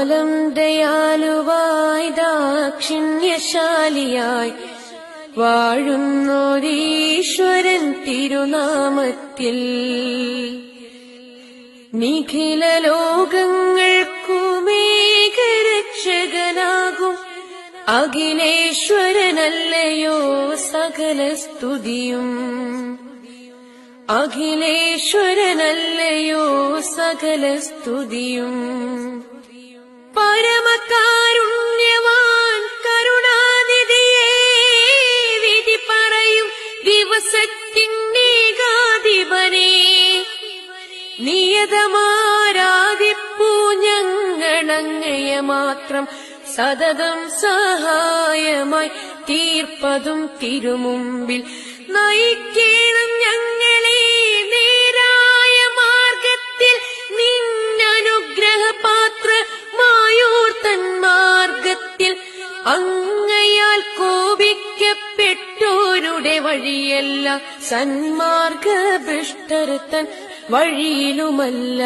കാലം ദയാലുവായി ദാക്ഷിണ്യശാലിയായി. വാഴുന്നോരീശ്വരൻ തിരുനാമത്തിൽ. നിഖില ലോകങ്ങൾക്കുമേകരക്ഷകനാകും അഖിലേശ്വരനല്ലയോ സകല സ്തുതിയും അഖിലേശ്വരനല്ലയോ സകല സ്തുതിയും ദിവസത്തിനേകാധിപനേ നിയതമാരാധിപ്പൂ ഞങ്ങളങ്ങയ മാത്രം സതതം സഹായമായി തീർപ്പതും തിരുമുമ്പിൽ. നയിക്കേണം ഞങ്ങളെ നേരായ മാർഗത്തിൽ നിന്നനുഗ്രഹപാത്രമായോർത്തൻ മാർഗത്തിൽ അങ്ങയാൽ വഴിയല്ല സന്മാർഗഭ്രഷ്ടർത്തൻ വഴിയിലുമല്ല.